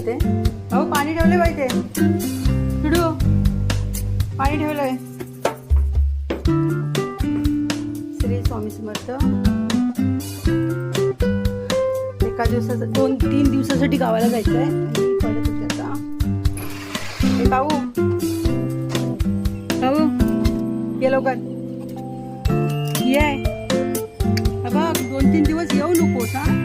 करते अहो पाणी ठेवले पाहिजे किडू पाणी ठेवलंय. श्री स्वामी समर्थ. एका दिवसाचं दोन तीन दिवसासाठी गावाला जायचं आहे भाऊ भाऊ ये लवकर. ये. बघ दोन तीन दिवस येऊ नकोस हा?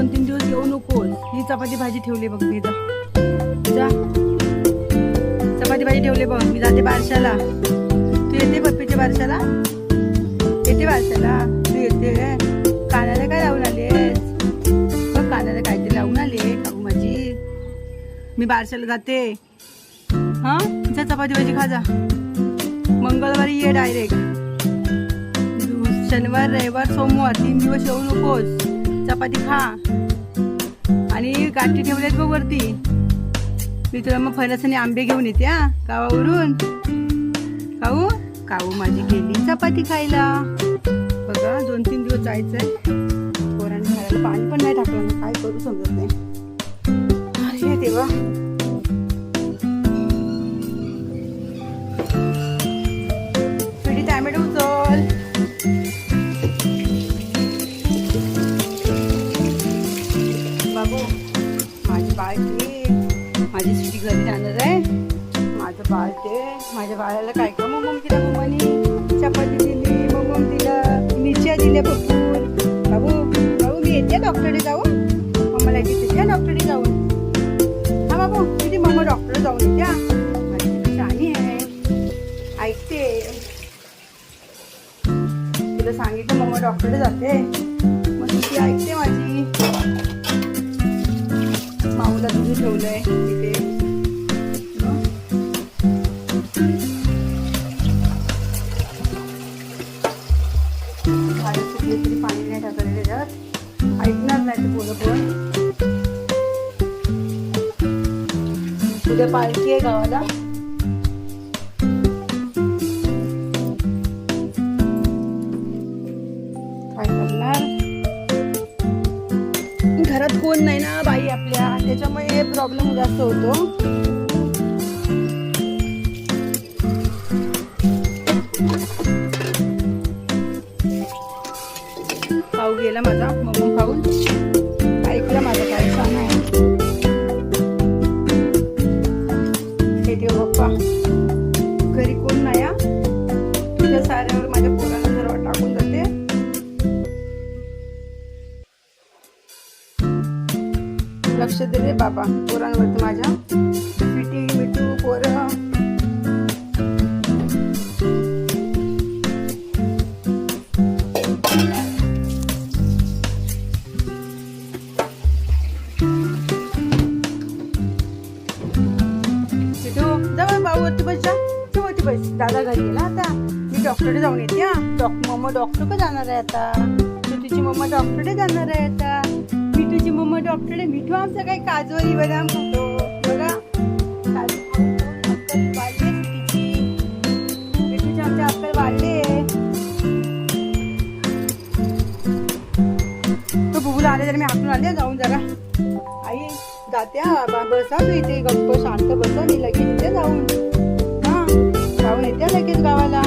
दोन तीन दिवस येऊ नकोस. ही चपाती भाजी ठेवली बघ मी जा. चपाती भाजी ठेवली बघ मी जाते बारशाला. तू येते पप्पीच्या बारशाला? येते बारशाला? तू येते काय? कानाला काय लावून आलीस बघ कानाला ते लावून आली काकू माझी. मी बारशाला जाते. हा? जा चपाती भाजी खा जा. मंगळवारी ये डायरेक्ट. शनिवार रविवार सोमवार तीन दिवस येऊ नकोस. चपाती खा. आणि गाठी ठेवल्यात बघ वरती. मी तुला मग फणस आणि आंबे घेऊन येते हा गावावरून. काऊ? काऊ माझी गेली चपाती खायला. बघा दोन तीन दिवस जायचंय. पोरांनी खायला पाणी पण नाही टाकलं काय करू समजत नाही. देवा. घरी जाणार आहे. माझं बाळ ते माझ्या बाळाला काय का मग तिला मम्मानी चपाती दिली मग तिला मिरच्या दिल्या भरपूर बाबू बाबू मी येते डॉक्टरकडे जाऊ मम्माला येते त्या डॉक्टरकडे जाऊन. हा बाबू किती मम्मा डॉक्टर जाऊन येत्या? हा. आहे. ऐकते. तिला सांगितलं मम्मा डॉक्टरकडे जाते. मग ती ऐकते माझी. माऊला तुझं ठेवलंय. तिथे ऐकणार नाही ते पोरं पण उद्या पालखी आहे गावाला. घरात कोण नाही ना बाई आपल्या. त्याच्यामुळे प्रॉब्लेम जास्त होतो. माझ्या पोरांना जरा टाकून जाते. लक्ष दे रे बाबा पोरांवरती माझ्या. पिटी मिठू पोरं. दादा घरी गेला आता. डॉक्टर जाऊन येते हा. डॉक्टर मम्मा डॉक्टर डॉक्टरकडे जाणार आहे आता. तुझी मम्मा डॉक्टरकडे जाणार आहे आता. मी तुझी मम्मा डॉक्टरकडे मिठू आमचं काय काजवाली बदाम खातो. बघा. आमच्या अक्कल वाढले तो बुबूला आले तर मी आपण आले जाऊन जरा आई जाते हा बसा तू इथे गप्प शांत बसा. मी लगेच इथे जाऊन हा. जाऊन येते लगेच गावाला.